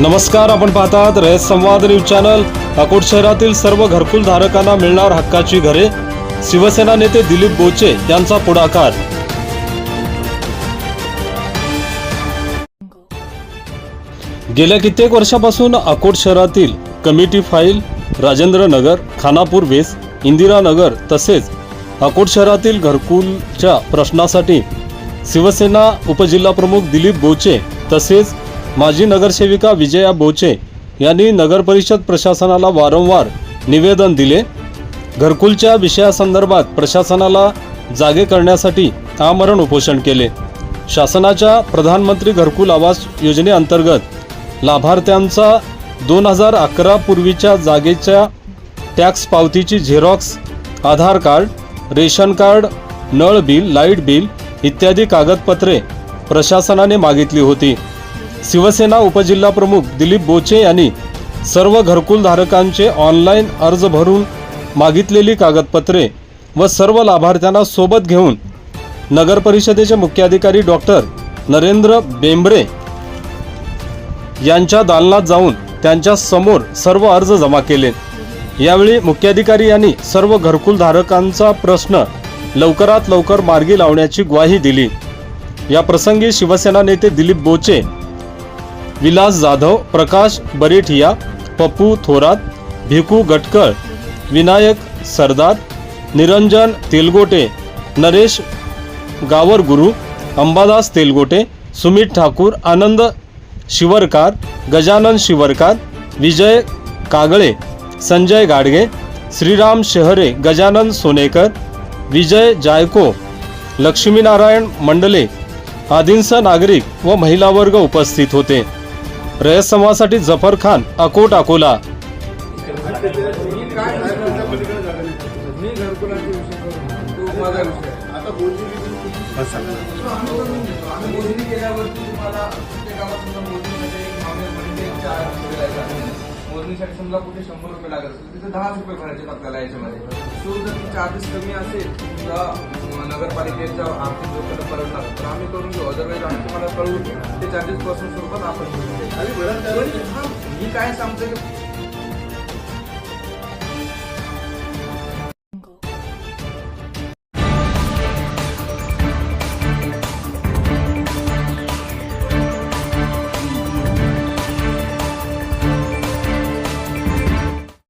नमस्कार आपण पाहतात रयत संवाद न्यूज चॅनल. अकोट शहरातील सर्व घरकुल धारकांना मिळणार हक्काची घरे. शिवसेना नेते दिलीप बोचे यांचा पुढाकार. गेल्या कित्येक वर्षापासून अकोट शहरातील committee file Rajendra Nagar Khanapur west Indiranagar तसेच अकोट शहरातील घरकुलच्या प्रश्नासाठी शिवसेना उपजिल्हाप्रमुख दिलीप बोचे तसेच माजी नगरसेविका विजया बोचे यांनी नगरपरिषद प्रशासनाला वारंवार निवेदन दिले. घरकुलच्या विषयासंदर्भात प्रशासनाला जागे करण्यासाठी आमरण उपोषण केले. शासनाच्या प्रधानमंत्री घरकुल आवास योजनेअंतर्गत लाभार्थ्यांचा दोन हजार अकरा पूर्वीच्या जागेच्या टॅक्स पावतीची xerox Aadhaar card ration card नळ बिल लाइट बिल इत्यादी कागदपत्रे प्रशासनाने मागितली होती. शिवसेना उपजिल्हाप्रमुख दिलीप बोचे यांनी सर्व घरकुल धारकांचे ऑनलाईन अर्ज भरून मागितलेली कागदपत्रे व सर्व लाभार्थ्यांना सोबत घेऊन नगरपरिषदेचे मुख्याधिकारी डॉक्टर नरेंद्र बेंबरे यांच्या दालनात जाऊन त्यांच्यासमोर सर्व अर्ज जमा केले. यावेळी मुख्याधिकारी यांनी सर्व घरकुल धारकांचा प्रश्न लवकरात लवकर मार्गी लावण्याची ग्वाही दिली. या प्रसंगी शिवसेना नेते दिलीप बोचे विलास जाधव प्रकाश बरेठिया पप्पू थोरात भिकू गटकर विनायक सरदार निरंजन तेलगोटे नरेश गावरगुरू अंबादास तेलगोटे सुमित ठाकूर आनंद शिवरकार गजानन शिवरकार विजय कागळे संजय गाडगे श्रीराम शहरे गजानन सोनेकर विजय जायको लक्ष्मीनारायण मंडले आदींसह नागरिक व महिला वर्ग उपस्थित होते. रयत समाजासाठी जफर खान अकोट अकोला. मोजणीसाठी समजा कुठे शंभर रुपये लागत असेल तिथे दहाच रुपये भरायचे आपल्याला याच्यामध्ये. तो जर चार्जेस कमी असेल समजा अं, नगरपालिकेच्या आर्थिक जोखीला परवडणार. तर आम्ही करून घेऊ. अदरवाईज आम्ही तुम्हाला कळवू. ते चार्जेस पासून स्वरूपात आपण घेऊ. हा, मी काय सांगतोय की